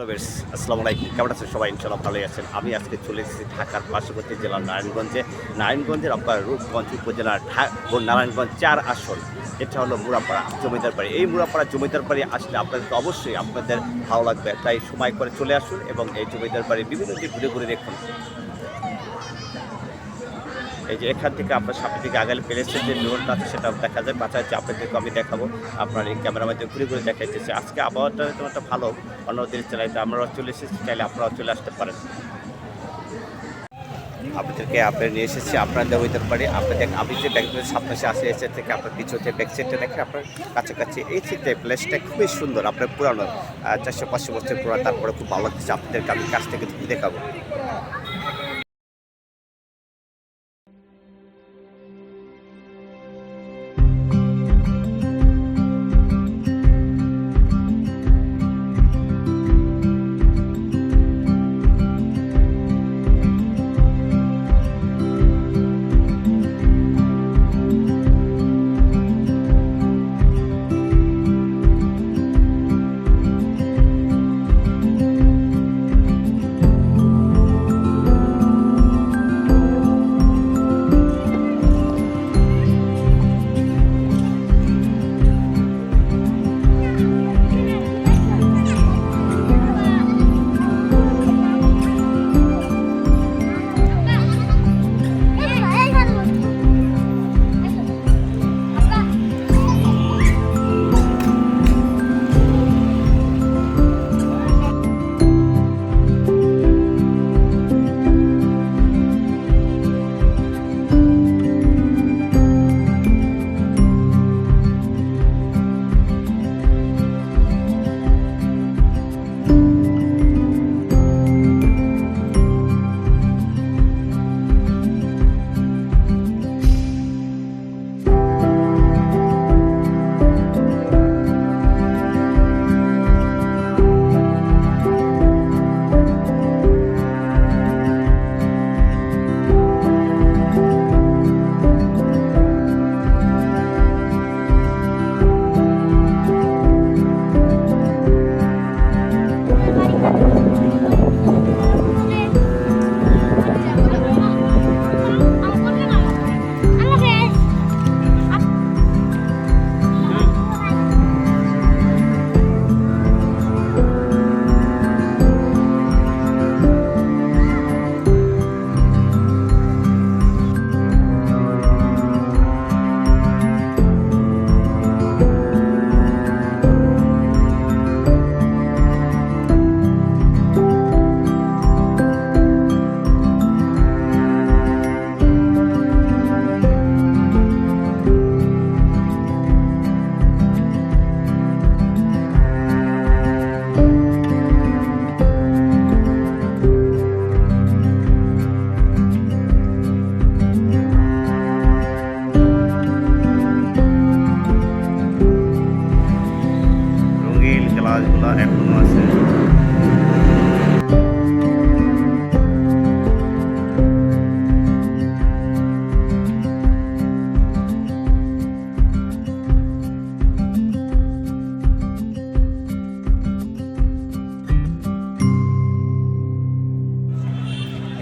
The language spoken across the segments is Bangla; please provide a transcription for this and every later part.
হ্যালো বেশ আসসালামু আলাইকুম। কেমন আছেন সবাই? ইনশাল্লাহ ভালোই আছেন। আমি আজকে চলে এসেছি ঢাকার পার্শ্ববর্তী জেলার নারায়ণগঞ্জে। নারায়ণগঞ্জের আপনার রূপগঞ্জ উপজেলার নারায়ণগঞ্জ চার আসন। এটা হলো মুরাপাড়া জমিদার বাড়ি। এই মুরাপাড়া জমিদার বাড়ি আসলে আপনাদেরকে অবশ্যই আপনাদের ভালো লাগবে। তাই সময় করে চলে আসুন এবং এই জমিদার বাড়ি বিভিন্ন দিক ঘুরে ঘুরে দেখুন। এই যে এখান থেকে আপনার সামনে দিকে আগালে প্লেসের যে ড্রোনটা আছে সেটা দেখা যায় বাঁচা যাচ্ছে আপনাদেরকে আমি দেখাবো। আপনার এই ক্যামেরার মাধ্যমে ঘুরে ঘুরে দেখাইতেছে আজকে আবহাওয়াটা একটা ভালো। অন্য দিন চালাইতে আমরাও চলে এসেছি, চাইলে আপনারাও চলে আসতে পারেন। আপনাদেরকে আপনার নিয়ে এসেছি আপনাদের ওইদের বাড়ি আপনাদের আমি যে ব্যাংকের সামনে আসে, এসে থেকে আপনার কিছু হচ্ছে ব্যাক সেটটা দেখে আপনার কাছাকাছি, এই যে প্লেসটা খুবই সুন্দর, আপনার পুরানো চারশো পাঁচশো বছর পুরানো, তারপরে খুব ভালো লাগছে। আপনাদেরকে আমি কাছ থেকে দেখাবো।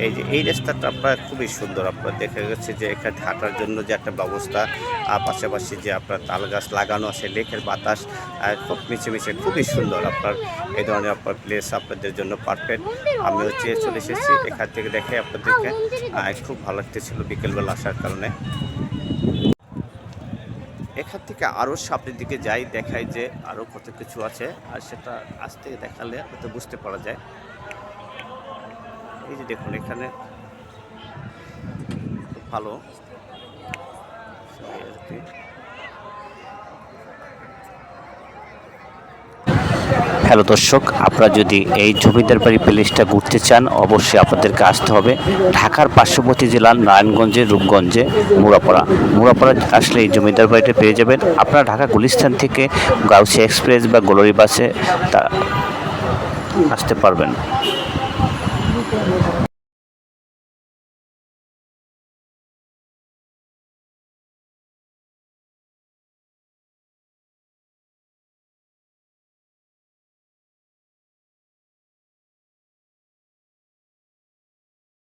এই যে, এই রাস্তাটা আপনার খুবই সুন্দর। আপনার দেখা গেছে যে, এখানে হাঁটার জন্য যে একটা ব্যবস্থা পাশাপাশি যে আপনার তাল গাছ লাগানো আছে, লেকের বাতাস খুব মিছে মিছে খুবই সুন্দর আপনার, এই ধরনের আপনার প্লেস আপনাদের জন্য পারফেক্ট আমি হচ্ছে চলে এসেছি, এখান থেকে দেখে আপনাদেরকে খুব ভালো লাগতেছিল বিকেলবেলা আসার কারণে। এখান থেকে আরও সামনের দিকে যাই, দেখাই যে আরও কত কিছু আছে, আর সেটা আসতে দেখালে হয়তো বুঝতে পারা যায়। এই যে দেখুন, এখানে ভালো। হ্যালো দর্শক, আপনারা যদি এই জমিদার বাড়ি প্লেসটা ঘুরতে চান, অবশ্যই আপনাদেরকে আসতে হবে ঢাকার পার্শ্ববর্তী জেলার নারায়ণগঞ্জে রূপগঞ্জে মুরাপাড়া মুরাপাড়া আসলে এই জমিদার বাড়িটা পেয়ে যাবেন। আপনারা ঢাকা গুলিস্তান থেকে গাউসি এক্সপ্রেস বা গোলরি বাসে তা আসতে পারবেন। ಬೇಕು ಅನ್ನೋದು